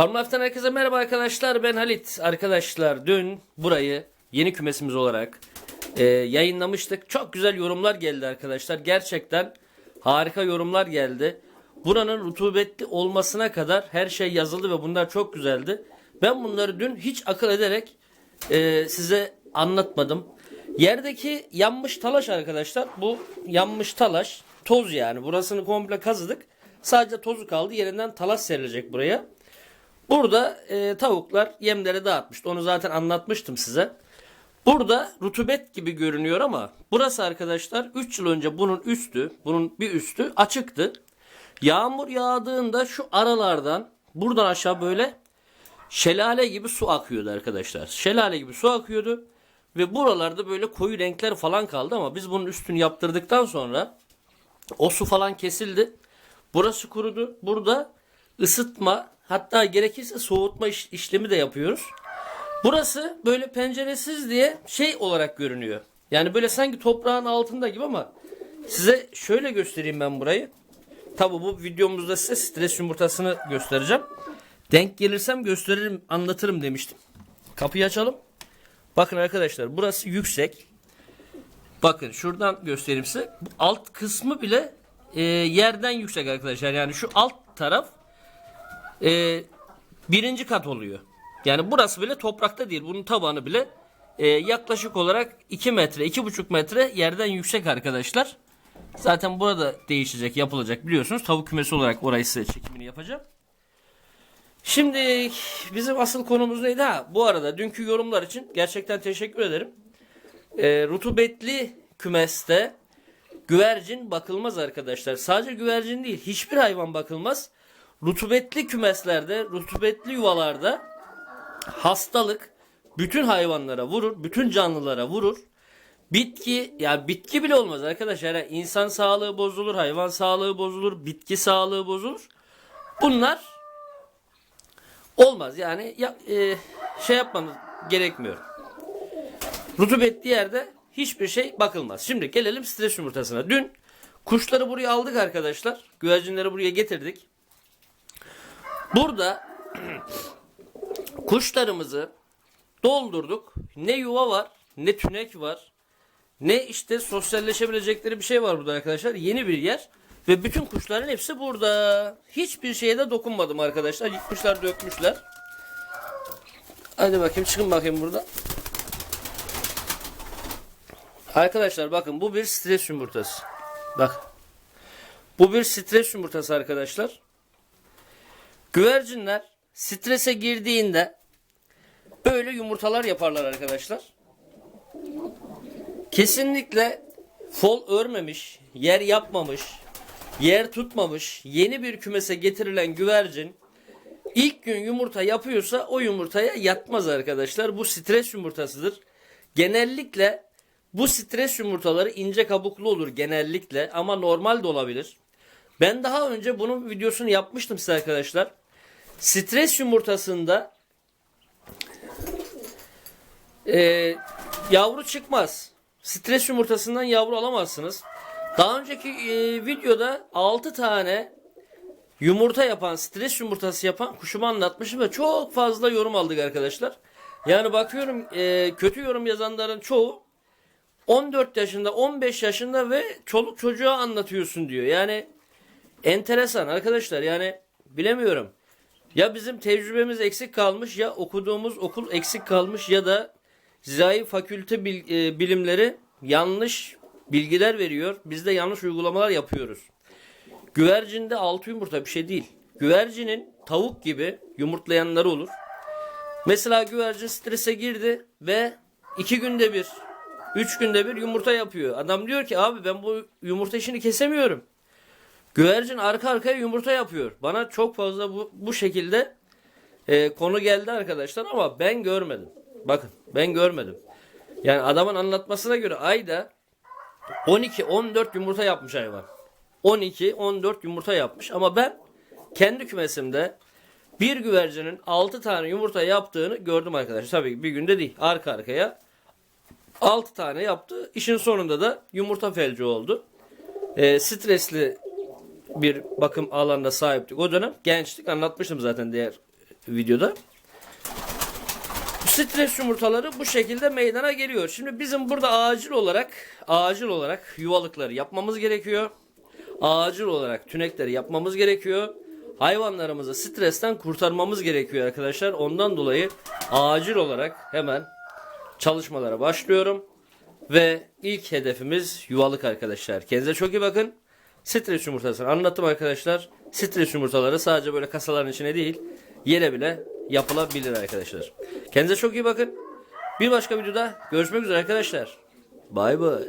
Farm Life'tan herkese merhaba arkadaşlar. Ben Halit. Arkadaşlar dün burayı yeni kümesimiz olarak e, yayınlamıştık. Çok güzel yorumlar geldi arkadaşlar. Gerçekten harika yorumlar geldi. Buranın rutubetli olmasına kadar her şey yazıldı ve bunlar çok güzeldi. Ben bunları dün hiç akıl ederek e, size anlatmadım. Yerdeki yanmış talaş arkadaşlar. Bu yanmış talaş toz yani. Burasını komple kazıdık. Sadece tozu kaldı. Yerinden talaş serilecek buraya. Burada e, tavuklar yemleri dağıtmıştı. Onu zaten anlatmıştım size. Burada rutubet gibi görünüyor ama burası arkadaşlar 3 yıl önce bunun üstü, bunun bir üstü açıktı. Yağmur yağdığında şu aralardan buradan aşağı böyle şelale gibi su akıyordu arkadaşlar. Şelale gibi su akıyordu ve buralarda böyle koyu renkler falan kaldı ama biz bunun üstünü yaptırdıktan sonra o su falan kesildi. Burası kurudu. Burada ısıtma hatta gerekirse soğutma iş- işlemi de yapıyoruz. Burası böyle penceresiz diye şey olarak görünüyor. Yani böyle sanki toprağın altında gibi ama size şöyle göstereyim ben burayı. Tabi bu videomuzda size stres yumurtasını göstereceğim. Denk gelirsem gösteririm, anlatırım demiştim. Kapıyı açalım. Bakın arkadaşlar burası yüksek. Bakın şuradan göstereyim size. Alt kısmı bile e, yerden yüksek arkadaşlar. Yani şu alt taraf e, birinci kat oluyor. Yani burası bile toprakta değil. Bunun tabanı bile e, yaklaşık olarak 2 metre, 2,5 metre yerden yüksek arkadaşlar. Zaten burada değişecek, yapılacak biliyorsunuz. Tavuk kümesi olarak orayı size çekimini yapacağım. Şimdi bizim asıl konumuz neydi? Ha, bu arada dünkü yorumlar için gerçekten teşekkür ederim. E, rutubetli kümeste güvercin bakılmaz arkadaşlar. Sadece güvercin değil, hiçbir hayvan bakılmaz. Rutubetli kümeslerde, rutubetli yuvalarda hastalık bütün hayvanlara vurur, bütün canlılara vurur. Bitki, yani bitki bile olmaz arkadaşlar. Yani insan sağlığı bozulur, hayvan sağlığı bozulur, bitki sağlığı bozulur. Bunlar olmaz. Yani ya, e, şey yapmamız gerekmiyor. Rutubetli yerde hiçbir şey bakılmaz. Şimdi gelelim stres yumurtasına. Dün kuşları buraya aldık arkadaşlar. Güvercinleri buraya getirdik. Burada kuşlarımızı doldurduk. Ne yuva var, ne tünek var, ne işte sosyalleşebilecekleri bir şey var burada arkadaşlar. Yeni bir yer ve bütün kuşların hepsi burada. Hiçbir şeye de dokunmadım arkadaşlar. Yıkmışlar, dökmüşler. Hadi bakayım çıkın bakayım burada. Arkadaşlar bakın bu bir stres yumurtası. Bak. Bu bir stres yumurtası arkadaşlar. Güvercinler strese girdiğinde böyle yumurtalar yaparlar arkadaşlar. Kesinlikle fol örmemiş, yer yapmamış, yer tutmamış, yeni bir kümese getirilen güvercin ilk gün yumurta yapıyorsa o yumurtaya yatmaz arkadaşlar. Bu stres yumurtasıdır. Genellikle bu stres yumurtaları ince kabuklu olur genellikle ama normal de olabilir. Ben daha önce bunun videosunu yapmıştım size arkadaşlar. Stres yumurtasında e, yavru çıkmaz. Stres yumurtasından yavru alamazsınız. Daha önceki e, videoda 6 tane yumurta yapan, stres yumurtası yapan kuşumu anlatmışım ve çok fazla yorum aldık arkadaşlar. Yani bakıyorum e, kötü yorum yazanların çoğu 14 yaşında, 15 yaşında ve çoluk çocuğa anlatıyorsun diyor. Yani enteresan arkadaşlar yani bilemiyorum. Ya bizim tecrübemiz eksik kalmış ya okuduğumuz okul eksik kalmış ya da zai fakülte e, bilimleri yanlış bilgiler veriyor. Biz de yanlış uygulamalar yapıyoruz. Güvercinde altı yumurta bir şey değil. Güvercinin tavuk gibi yumurtlayanları olur. Mesela güvercin strese girdi ve iki günde bir, üç günde bir yumurta yapıyor. Adam diyor ki abi ben bu yumurta işini kesemiyorum. Güvercin arka arkaya yumurta yapıyor. Bana çok fazla bu, bu şekilde e, konu geldi arkadaşlar ama ben görmedim. Bakın ben görmedim. Yani adamın anlatmasına göre ayda 12-14 yumurta yapmış hayvan. 12-14 yumurta yapmış ama ben kendi kümesimde bir güvercinin 6 tane yumurta yaptığını gördüm arkadaşlar. Tabii bir günde değil. Arka arkaya 6 tane yaptı. İşin sonunda da yumurta felci oldu. E, stresli bir bakım alanına sahiptik. O dönem gençlik anlatmıştım zaten diğer videoda. Stres yumurtaları bu şekilde meydana geliyor. Şimdi bizim burada acil olarak acil olarak yuvalıkları yapmamız gerekiyor. Acil olarak tünekleri yapmamız gerekiyor. Hayvanlarımızı stresten kurtarmamız gerekiyor arkadaşlar. Ondan dolayı acil olarak hemen çalışmalara başlıyorum. Ve ilk hedefimiz yuvalık arkadaşlar. Kendinize çok iyi bakın. Stres yumurtasını anlattım arkadaşlar. Stres yumurtaları sadece böyle kasaların içine değil yere bile yapılabilir arkadaşlar. Kendinize çok iyi bakın. Bir başka videoda görüşmek üzere arkadaşlar. Bay bay.